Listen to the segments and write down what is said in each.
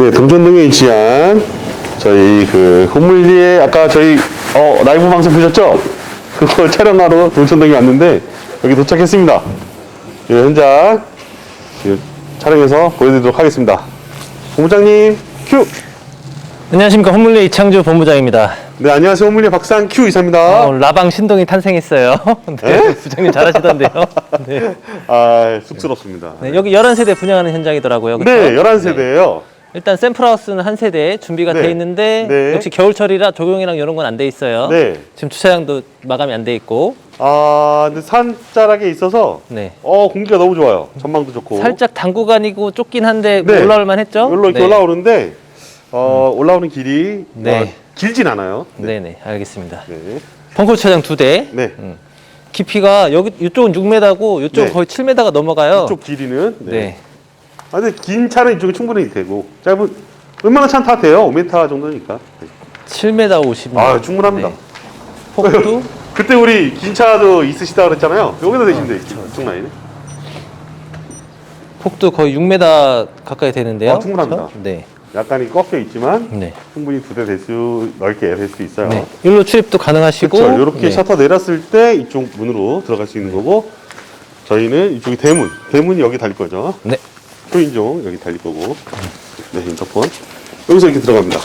네, 동전동에 위치한 저희 그 호물리에 아까 저희 어, 라이브 방송 보셨죠? 그걸 촬영하러 동천동에 왔는데 여기 도착했습니다. 예, 현장 예, 촬영해서 보여드리도록 하겠습니다. 본부장님 큐. 안녕하십니까 홈물리 이창주 본부장입니다. 네, 안녕하세요. 호물리 박상 큐 이사입니다. 오늘 라방 신동이 탄생했어요. 네, 부장님 잘하시던데요. 네. 아, 쑥스럽습니다. 네, 여기 11세대 분양하는 현장이더라고요. 그쵸? 네, 11세대예요. 일단 샘플하우스는 한 세대 준비가 네. 돼 있는데 네. 역시 겨울철이라 조경이랑 이런 건 안 돼 있어요. 네. 지금 주차장도 마감이 안 돼 있고 아, 근데 산자락에 있어서 네. 어, 공기가 너무 좋아요. 전망도 좋고. 살짝 당구간이고 좁긴 한데 뭐 네. 올라올 만 했죠? 여기로 이렇게 네. 올라오는데 어, 올라오는 길이 네. 어, 길진 않아요. 네, 네, 알겠습니다. 네. 벙커 주차장 두 대. 네. 깊이가 여기 이쪽은 6m고 이쪽은 네. 거의 7m가 넘어가요. 이쪽 길이는 네. 네. 아, 근데 긴 차는 이쪽이 충분히 되고 짧은 웬만한 차는 다 돼요. 5m 정도니까. 네. 7m 50m. 아, 충분합니다. 폭도 그때 우리 긴 차도 있으시다 그랬잖아요. 여기다 대시면 돼. 이쪽 라인에. 폭도 거의 6m 가까이 되는데요. 아, 충분합니다. 그렇죠? 네. 약간이 꺾여 있지만 네. 충분히 두 대 될 수 넓게 될 수 있어요. 네. 일로 출입도 가능하시고 그렇죠. 이렇게 네. 셔터 내렸을 때 이쪽 문으로 들어갈 수 있는 거고 저희는 이쪽이 대문. 대문이 여기 달릴 거죠. 네. 초인종 여기 달릴 거고. 네, 인터폰. 여기서 이렇게 들어갑니다.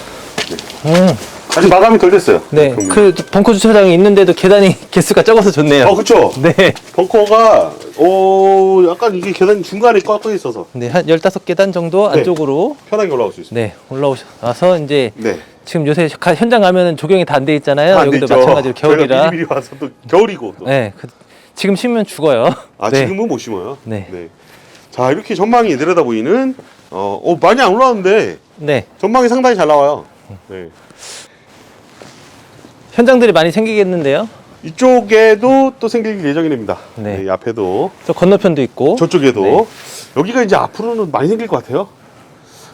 음. 아직 마감이 덜 됐어요. 네. 경비. 그 벙커 주차장이 있는데도 계단이 개수가 적어서 좋네요. 어, 그쵸. 네. 벙커가, 오, 약간 이게 계단 중간에 꽉 있어서 네. 한 15계단 정도 네. 안쪽으로 편하게 올라올 수 있습니다. 네, 올라오셔서 이제 네. 지금 요새 가- 현장 가면은 조경이 다 안 돼 있잖아요. 안 여기도 됐죠. 마찬가지로 겨울이라. 저희가 미리미리 와서 또 겨울이고 또. 네. 그, 지금 심으면 죽어요. 아, 네. 지금은 못 심어요. 네. 자, 이렇게 전망이 내려다 보이는, 어, 어, 많이 안 올라왔는데 네. 전망이 상당히 잘 나와요. 네. 현장들이 많이 생기겠는데요. 이쪽에도 또 생길 예정입니다. 네. 네. 이 앞에도 저 건너편도 있고. 저쪽에도 네. 여기가 이제 앞으로는 많이 생길 것 같아요.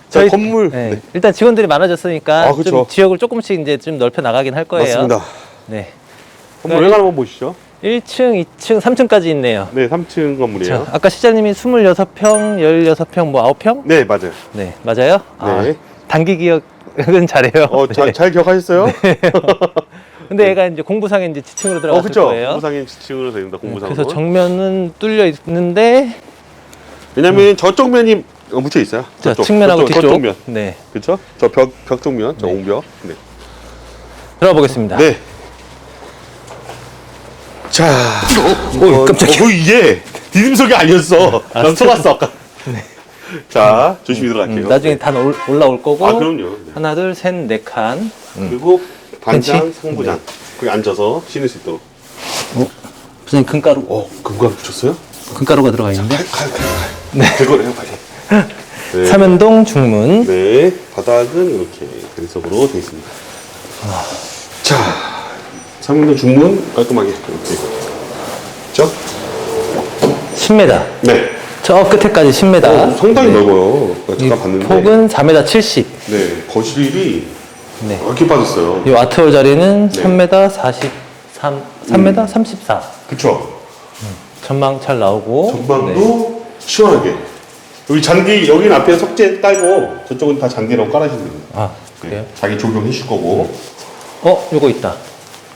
자, 저희- 건물 네. 네. 일단 직원들이 많아졌으니까 아, 그쵸. 좀 지역을 조금씩 이제 좀 넓혀 나가긴 할 거예요. 맞습니다. 네. 건물 외관 한번 보시죠. 1층, 2층, 3층까지 있네요. 네, 3층 건물이에요. 자, 아까 시장님이 26평, 16평, 뭐 9평? 네, 맞아요. 네, 맞아요? 아, 네. 단기 기억은 잘해요. 어, 네. 잘, 잘 기억하셨어요? 근데 얘가 이제 공부상에 이제 지층으로 어, 들어갔을 그렇죠. 거예요. 공부상인 지층으로 됩니다. 네, 공부상으로. 그래서 정면은 뚫려 있는데 왜냐면 저쪽 면이 어, 묻혀 있어요. 자, 저쪽, 측면하고 저쪽, 뒤쪽. 저쪽 면. 네. 그렇죠? 저 벽, 벽 쪽면, 저 네. 옹벽. 네. 들어가 보겠습니다. 네. 자, 오, 깜짝이야. 어, 이게 디딤석이 아니었어. 난 속았어 아까. 자, 조심히 들어갈게요. 음, 나중에 다 올, 올라올 거고. 아, 그럼요. 네. 하나, 둘, 셋, 네 칸. 그리고 반장? 상부장. 거기 앉아서 쉬는 수 있도록. 부장님 금가루. 어, 금관 붙였어요? 금가루가 들어가 있는데. 가요, 가요, 가요. 네. 그거래요, 빨리. 네. 삼연동 중문. 네, 바닥은 이렇게 대리석으로 되어 있습니다. 자, 삼문도 중문 깔끔하게 이렇게. 그렇죠? 10m. 네. 저 끝에까지 10m. 어, 상당히 네. 넓어요. 이 잠깐 봤는데. 폭은 4m 70. 네, 거실이 네. 이렇게 빠졌어요. 이 아트홀 자리는 네. 3m 43, 3m 34. 그쵸? 전망 잘 나오고. 네. 전방도 시원하게. 여기 잔디, 여기는 앞에 석재 깔고 저쪽은 다 잔디라고 깔아주시면 됩니다. 아, 그래요? 네, 자기 적용해 주실 거고. 어, 요거 있다.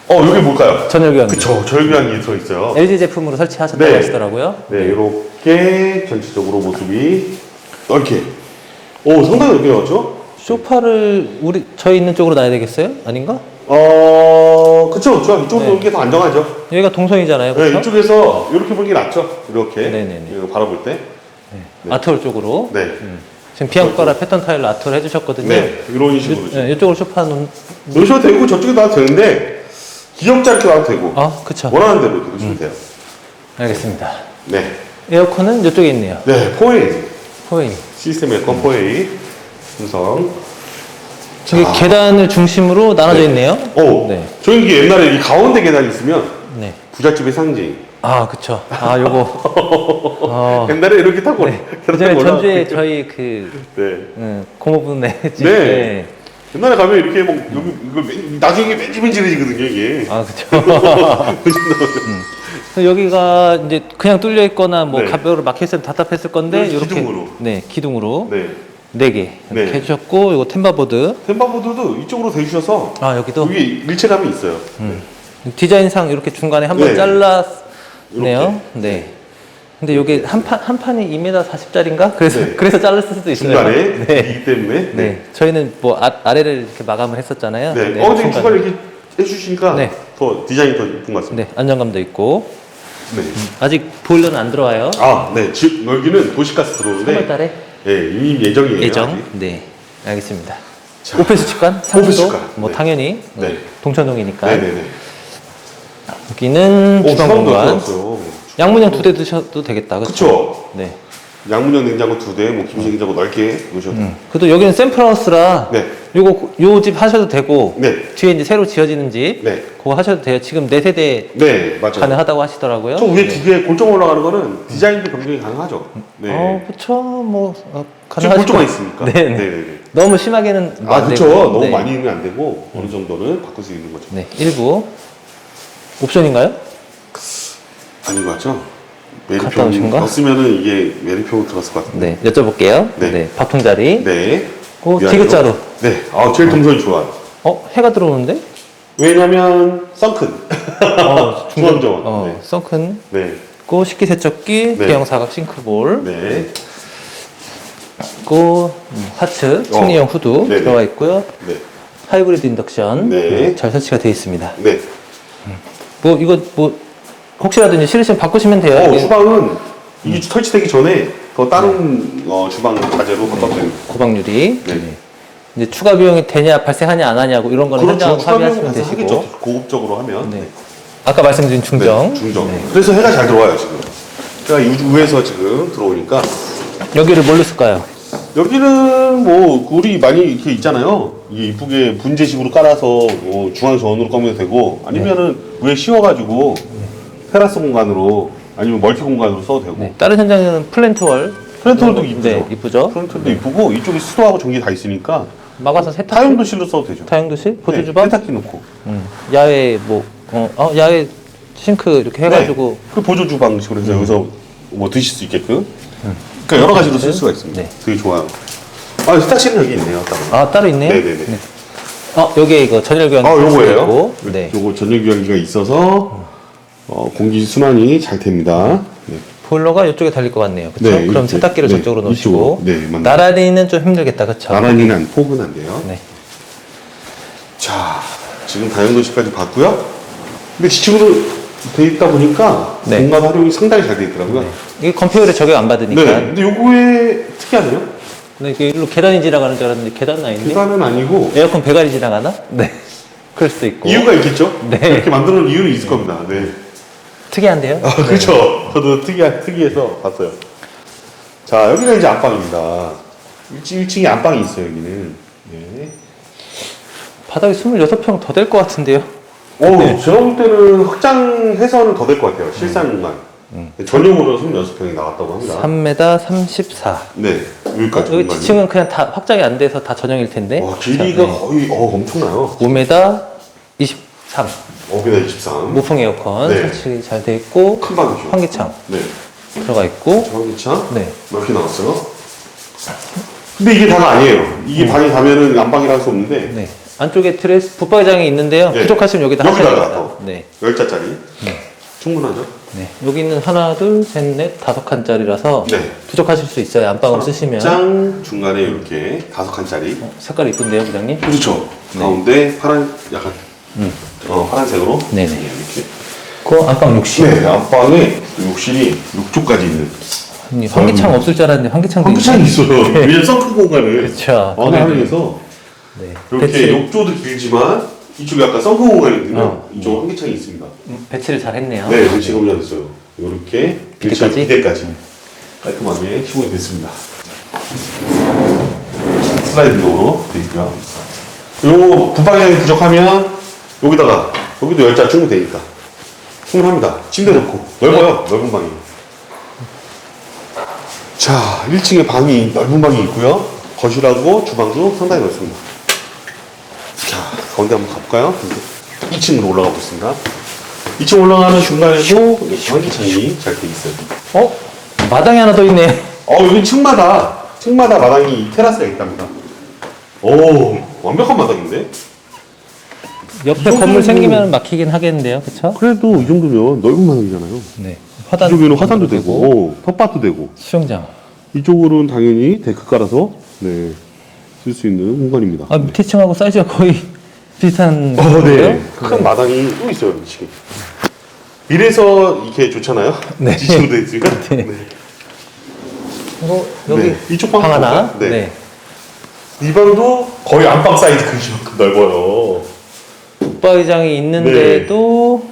어, 여기 뭘까요? 전열교환. 그쵸, 절규한 게 들어있어요. LG 제품으로 설치하셨다고 네. 하시더라고요. 네, 이렇게 전체적으로 모습이 넓게. 오, 상당히 넓게 나왔죠? 소파를 우리 저희 있는 쪽으로 놔야 되겠어요? 아닌가? 어, 그쵸, 그쵸. 이쪽으로 네. 놓는 게더 안정하죠. 여기가 동선이잖아요. 네, 그렇죠? 이쪽에서 이렇게 보는 게 낫죠. 이렇게. 네네네. 이거 바라볼 때. 네. 아트홀 쪽으로. 네. 지금 비앙거라 패턴 타일로 아트홀 해주셨거든요. 네, 이런 식으로. 네, 이쪽으로 소파 놓은. 놓으셔도 되고 저쪽에 놔도 되는데 귀엽지 않게 놔도 되고 아, 그쵸. 원하는 대로 이렇게 놓으시면 돼요. 알겠습니다. 네, 에어컨은 이쪽에 있네요. 네, 포웨이 호잉. 시스템 에어컨 포웨이 분성. 저기 계단을 중심으로 나눠져 있네요. 오, 네. 저희 이게 옛날에 이 가운데 계단이 있으면 네. 부잣집의 상징. 아, 그쵸. 아, 요거. 어. 옛날에 이렇게 타고 네. 계단 그전에 타고 전주에. 저희 그, 네. 음, 고모분네 집. 네. 네. 옛날에 가면 이렇게 뭐 여기 이거 맨- 나중에 이게 맨지맨지해지거든요 이게. 아. 그래서 여기가 이제 그냥 뚫려 있거나 뭐 네. 가벽으로 막혀 있으면 답답했을 건데 이렇게 기둥으로. 네 기둥으로 네. 네개 네. 이렇게 해주셨고 이거 템바보드 템바보드도 이쪽으로 대주셔서 아 여기도 여기 일체감이 있어요. 디자인상 이렇게 중간에 한번 네. 잘랐네요. 이렇게. 네. 근데 이게 한 판 한 판이 2m 40짜리인가? 그래서 네. 그래서 잘랐을 수도 있어요. 중간에 네. 이기 때문에. 네. 저희는 뭐 아, 아래를 이렇게 마감을 했었잖아요. 네. 네, 어, 중간에. 중간에 이렇게 해주시니까 네. 더 디자인이 더 이쁜 것 같습니다. 네, 안정감도 있고 네. 아직 보일러는 안 들어와요. 아, 네. 즉 여기는 도시가스 들어오는데 3월 달에 예, 이미 예정이에요. 예정. 아직. 네, 알겠습니다. 자. 수치관, 상도 수치관. 뭐 네. 당연히 네. 동천동이니까 네네네. 여기는 오, 주방 공간. 들어왔어요. 양문형 두 대 드셔도 되겠다, 그렇죠? 그쵸. 네. 양문형 냉장고 두 대, 뭐 김치 냉장고 넓게 놓으셔도. 음. 그래도 여기는 샘플하우스라 네. 요거 요 집 하셔도 되고 네. 뒤에 이제 새로 지어지는 집 네. 그거 하셔도 돼요. 지금 네 세대 네, 맞아요. 가능하다고 하시더라고요. 저 위에 네. 두 개 골조 올라가는 거는 디자인도 변경이 가능하죠. 네. 어, 그쵸. 뭐 어, 지금 가능하실 골조가 거예요. 있으니까. 네, 네. 네네네. 너무 심하게는 아, 안 그렇죠. 되고. 너무 네. 많이는 안 되고 어느 정도는 바꿀 수 있는 거죠. 네, 일부 옵션인가요? 아닌 것 같죠? 갔다 메리평 오신가? 넣었으면은 이게 메리평으로 들어갔을 것 같은데. 네, 여쭤볼게요. 네. 네, 밥통 자리. 네. 그 위아래로. 디귿자로. 네. 아, 제일 동선이 좋아요. 어, 해가 들어오는데? 왜냐면 썬큰. 어, 중앙정원. 어, 네. 썬큰. 네. 고 식기세척기, 네. 대형 사각 싱크볼. 네. 고 음, 하츠, 승리형 후드 네네. 들어가 있고요. 네. 하이브리드 인덕션 네. 잘 설치가 되어 있습니다. 네. 뭐 이거 뭐 혹시라도 이제 싫으시면 바꾸시면 돼요. 어, 이게 주방은 이게 설치되기 전에 더 다른 어, 주방 자재로 바꿨어요. 고박유리. 네. 네. 이제 추가 비용이 되냐 발생하냐 안 하냐고 이런 거는 현장 그렇죠. 합의하시면 추가비용 되시고. 하겠죠. 고급적으로 하면. 네. 아까 말씀드린 중정. 네, 중정. 네. 그래서 해가 잘 들어와요 지금. 이 위에서 지금 들어오니까 여기를 뭘로 쓸까요? 여기는 뭐 굴이 많이 이렇게 있잖아요. 이게 이쁘게 분재식으로 깔아서 뭐 중앙 전으로 꺼면 되고 아니면은 네. 위에 씌워가지고 테라스 공간으로 아니면 멀티 공간으로 써도 되고. 네. 다른 현장에는 플랜트월. 프렌트홀도 이쁘죠. 네, 이쁘죠. 프렌트홀도 이쁘고 이쪽에 수도하고 전기 다 있으니까 막아서 세탁. 타용도실로 써도 되죠. 타용도실, 보조 네, 주방. 세탁기 놓고. 음. 야외 뭐 어, 어, 야외 싱크 이렇게 해가지고 네. 그 보조 주방식으로 해서 여기서 뭐 드실 수 있게끔. 그러니까 여러 가지로 쓸 수가 있습니다. 네. 되게 좋아요. 아 세탁실은 여기 있네요. 따로. 아 따로 있네요. 네네네. 어 여기에 이거 전열 교환. 아, 요거예요. 네. 요거 전력 유연기가 있어서 어, 공기 순환이 잘 됩니다. 네. 보일러가 이쪽에 달릴 것 같네요. 그렇죠? 네, 그럼 이렇게. 세탁기를 네, 저쪽으로 놓으시고 이쪽으로. 네, 맞네요. 나란히는 좀 힘들겠다, 그렇죠? 나란히는 안, 폭은 안 돼요. 네. 자, 지금 다용도실까지 봤고요. 근데 지층으로 돼 있다 보니까 네. 공간 활용이 상당히 잘 돼 있더라고요. 이게 컴퓨터에 적용 안 네. 받으니까. 근데 요거에 특이하네요. 네, 이게 일로 계단이 지나가는 줄 알았는데 계단은 아닌데. 계단은 아니고 에어컨 배관이 지나가나? 네. 그럴 수도 있고. 이유가 있겠죠? 네. 이렇게 만들어 놓은 이유는 있을 겁니다. 네. 특이한데요? 아, 그렇죠. 저도 특이한, 특이해서 봤어요. 자, 여기가 이제 안방입니다. 1층, 1층에 안방이 있어요, 여기는. 네. 바닥이 26평 더 될 것 같은데요? 오, 제가 볼 때는 확장해서는 더 될 것 같아요. 실상 공간. 전용으로 26평이 나왔다고 합니다. 3m 34. 네, 여기까지. 여기 공간이. 지층은 그냥 다 확장이 안 돼서 다 전용일 텐데. 와, 길이가 자, 네. 거의, 어, 엄청나요. 5m 23. 5m 23. 무풍 에어컨 네. 설치 잘 돼 있고 큰 방이죠. 환기창 네. 들어가 있고 전기차. 네. 이렇게 나왔어요. 근데 이게 다가 아니에요. 이게 방이 가면은 안방이라 할 수 없는데. 네. 안쪽에 드레스 붙박이장이 있는데요. 네. 부족하시면 여기다 하셔야 여기다가 됩니다. 더. 네. 열자짜리. 충분하죠? 네. 여기는 하나, 둘, 셋, 넷, 다섯 칸짜리라서 네. 부족하실 수 있어요. 안방으로 쓰시면. 장 중간에 이렇게 다섯 칸짜리. 어, 색깔 이쁜데요, 부장님? 그렇죠. 가운데 파란 약간 어, 파란색으로. 네네. 이렇게. 그 안방 욕실. 네, 안방에 욕실이 6조까지 있는. 아니, 환기창 없을 줄 알았는데 환기창도 있네. 있어요. 왜냐면 썬크 공간을 그렇죠. 많이 활용해서 네. 이렇게 배치, 욕조도 길지만 이쪽에 약간 썬크 공간이 있으면 어. 이쪽 환기창이 있습니다. 음, 배치를 잘 했네요. 네, 배치 검열됐어요. 이렇게 비대까지? 비대까지 깔끔하게 시공이 됐습니다. 슬라이드 도어로 되어 있고요. 요 부방향이 부족하면 여기다가 여기도 열자 충분 되니까 충분합니다. 침대 넣고 넓어요. 넓은 방이. 자, 1층에 방이 넓은 방이 있고요. 거실하고 주방도 상당히 넓습니다. 자, 가운데 한번 가볼까요? 2층으로 올라가 보겠습니다. 2층 올라가는 중간에도 환기창이 잘 돼 있어요. 어? 마당에 하나 더 있네. 어, 여기 층마다 층마다 마당이 테라스가 있답니다. 오, 완벽한 마당인데? 옆에 건물 생기면 막히긴 하겠는데요, 그렇죠? 그래도 이 정도면 넓은 마당이잖아요. 네. 화단 이쪽에는 화단도 되고, 텃밭도 되고, 수영장. 이쪽으로는 당연히 데크 깔아서 네, 쓸 수 있는 공간입니다. 아 밑에 층하고 사이즈가 거의 비슷한 어? 네. 큰 마당이 또 있어요, 지금. 이래서 이렇게 좋잖아요. 네. 지층도 있으니까. 네. 그리고 여기 네, 이쪽 방 방 하나. 볼까요? 네. 네. 이 방도 거의 안방 사이즈 크기만큼 넓어요. 붙박이장이 있는데도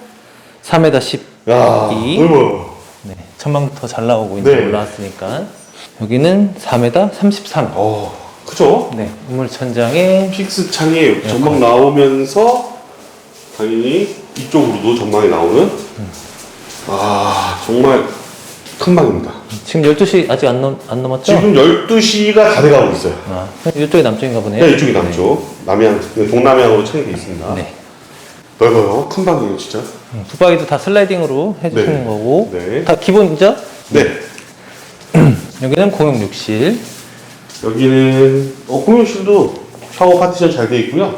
3m 10. 야, 이. 넓어요. 네. 전망도 더잘 나오고 이제 네. 올라왔으니까 여기는 4m 33. 어, 그죠? 네. 우물 천장에 픽스 창에 전망 나오면서 당연히 이쪽으로도 전망이 나오는 아 정말 큰 방입니다. 지금 12시 아직 안, 넘, 안 넘었죠? 지금 12시가 다 돼가고 있어요. 아, 이쪽이 남쪽인가 보네요. 네, 이쪽이 남쪽. 남해안, 동남해안으로 창이 돼 있습니다. 네. 넓어요. 큰 방이에요, 진짜. 음, 붙박이도 다 슬라이딩으로 해주시는 네. 거고 네. 다 기본이죠? 네. 여기는 공용 욕실 여기는 어, 공용실도 샤워 파티션 잘 돼 있고요.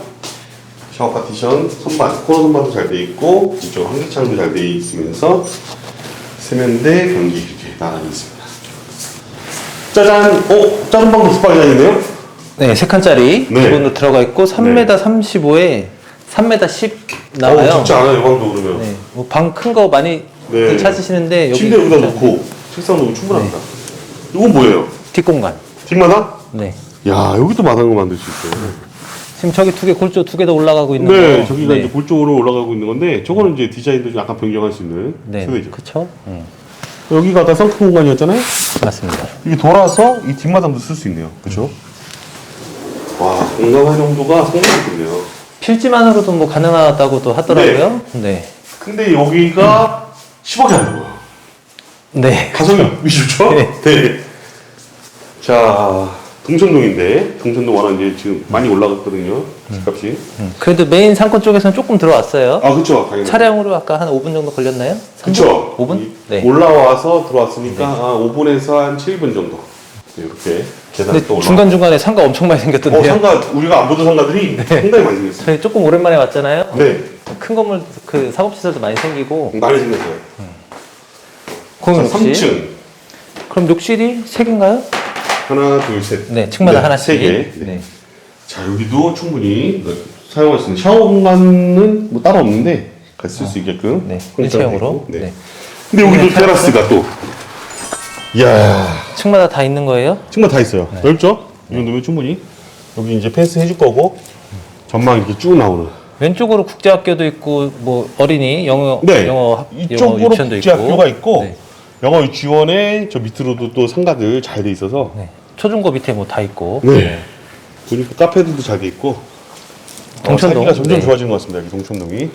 샤워 파티션 선반, 코너 선반도 잘 돼 있고 이쪽 환기창도 잘 돼 있으면서 세면대, 변기 이렇게 나란히 있습니다. 짜잔! 어? 작은 방도 붙박이장이네요? 네, 세 칸짜리 네. 기본으로 들어가 있고 3m 35에 3m 10 나와요. 어, 적지 않아요, 이 방도 그러면. 네, 뭐 방 큰 거 많이 네. 찾으시는데 여기 침대 여기다 놓고 책상 놓으면 충분합니다. 이건 뭐예요? 뒷공간. 뒷마당? 네. 야, 여기도 마당을 만들 수 있어요. 지금 저기 두 개 골조 두 개 더 올라가고 있는 네, 거. 저기가 네. 이제 골 쪽으로 올라가고 있는 건데, 저거는 이제 디자인도 좀 약간 변경할 수 있는 네, 세대죠. 그렇죠. 음, 여기가 다 썬크 공간이었잖아요? 맞습니다. 이게 돌아서 이 뒷마당도 쓸 수 있네요. 그렇죠? 와, 공간 활용도가 상당히 좋네요. 필지만으로도 뭐 가능하다고도 하더라고요. 네. 근데 여기가 10억이 안 들어요. 네. 가성비 좋죠? 네. 네. 자, 동천동인데, 동천동 워낙 이제 지금 많이 올라갔거든요. 집값이. 음, 그래도 메인 상권 쪽에서는 조금 들어왔어요. 아, 그쵸. 당연히. 차량으로 아까 한 5분 정도 걸렸나요? 그쵸. 5분? 이- 네. 올라와서 들어왔으니까 아, 5분에서 한 7분 정도. 네, 이렇게 계단 근데 또 올라. 중간 중간에 상가 엄청 많이 어, 생겼던데요. 상가 우리가 안 보던 상가들이 상당히 많이 생겼어요. 저희 조금 오랜만에 왔잖아요. 네, 큰 건물 그 사업시설도 많이 생기고 많이 생겼어요. 자, 욕실. 3층 그럼 욕실이 세 개인가요? 하나, 둘, 셋. 네, 층마다 네, 하나씩. 세 개. 네. 네. 자 여기도 충분히 사용할 수 있는 샤워 공간은 뭐 따로 없는데 같이 쓸 수 있게끔 네, 공짜로 일체형으로. 네. 네. 근데 여기도 테라스가 또. 이야, 층마다 다 있는 거예요? 정말 다 있어요. 네. 넓죠? 이 정도면 충분히 여기 이제 펜스 해줄 거고 전망 이렇게 쭉 나오는. 왼쪽으로 국제학교도 있고 뭐 어린이 영어 네, 영어 학- 영어 이쪽으로 유치원도 국제학교가 있고 네. 영어 유치원에 저 밑으로도 또 상가들 잘 돼 있어서 네. 초중고 밑에 뭐 다 있고. 네. 보니까 카페들도 잘 돼 있고 동천동. 어, 살기가 점점 네. 좋아지는 것 같습니다. 여기 동천동이.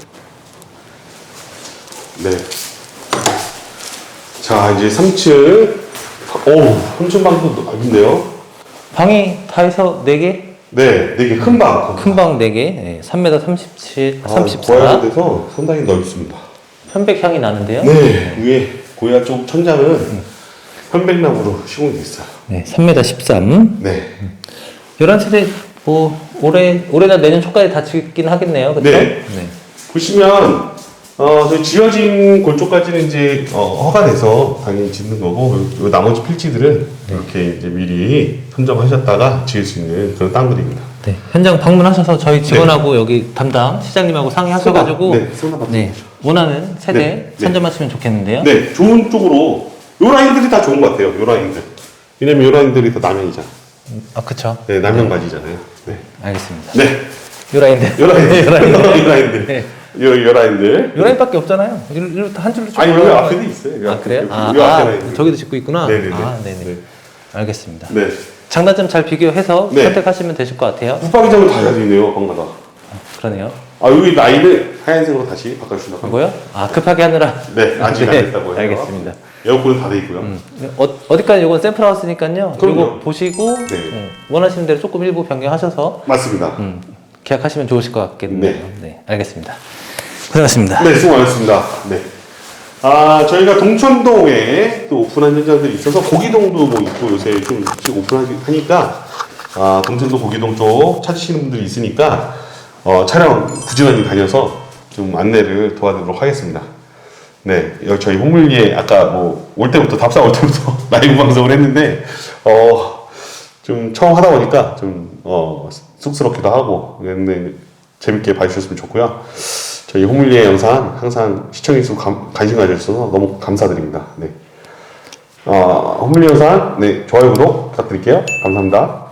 네. 자 이제 3층. 오, 3층 방도 넓은데요. 방이 다 해서 4개? 네, 되게 큰 방. 큰 방 4개. 네. 3m 37, 아, 34. 고야 돼서 상당히 넓습니다. 편백향이 나는데요. 네, 위에 고야 쪽 천장은 편백나무로 시공이 돼 있어요. 네. 3m 13. 네. 11세대 뭐 올해 올해나 내년 초까지 다 짓긴 하겠네요. 그렇죠? 네. 보시면 어, 저희 지어진 골조까지는 이제 어, 허가돼서 당연히 짓는 거고 요, 요 나머지 필지들은 이렇게 이제 미리 선정하셨다가 지을 수 있는 그런 땅들입니다. 네. 현장 방문하셔서 저희 직원하고 여기 담당 시장님하고 상의하셔가지고 네. 네. 원하는 세대 네, 네. 선점하시면 좋겠는데요. 네, 좋은 쪽으로 요 라인들이 다 좋은 것 같아요. 요 라인들. 왜냐면 요 라인들이 다 남양이잖아. 아 그쵸. 네, 남양 바지잖아요. 네, 알겠습니다. 네, 요 라인들. 요 라인들, 요 라인들. 요 라인들, 네. 요, 요 라인들. 요 라인밖에 없잖아요. 한 줄로 쭉 아니 여기 앞에도 거- 있어요. 요아 그래요? 요, 아, 요 아, 앞에. 저기도 짓고 있구나. 네네네. 아 네네. 네. 알겠습니다. 네. 장단점 잘 비교해서 네. 선택하시면 되실 것 같아요. 붙박이장은 다 가지네요, 방마다. 그러네요. 아 여기 라인을 하얀색으로 다시 바꿔주신다고. 이거요? 아 급하게 하느라. 네, 아직 안 네, 됐다고 해요. 알겠습니다. 에어컨은 다돼 있고요. 음. 어, 어디까지 이건 샘플 하우스니까요. 그럼요. 이거 보시고 네. 음, 원하시는 대로 조금 일부 변경하셔서 맞습니다. 음, 계약하시면 좋으실 것 같겠네요. 네. 네, 알겠습니다. 고생하셨습니다. 네, 수고 많으셨습니다. 네. 아, 저희가 동천동에 또 오픈한 현장들이 있어서 고기동도 뭐 있고 요새 좀 오픈하니까 아, 동천동 고기동 쪽 찾으시는 분들이 있으니까 어, 촬영 부지런히 다녀서 좀 안내를 도와드리도록 하겠습니다. 네, 여기 저희 홍물리에 아까 뭐 올 때부터 답사 올 때부터 라이브 방송을 했는데 어, 좀 처음 하다 보니까 좀 어, 쑥스럽기도 하고 그랬는데 재밌게 봐주셨으면 좋고요. 저희 홍물리의 영상 항상 시청해주시고 감- 관심 가져주셔서 너무 감사드립니다. 네. 어, 홍물리 영상 네, 좋아요 구독 부탁드릴게요. 감사합니다.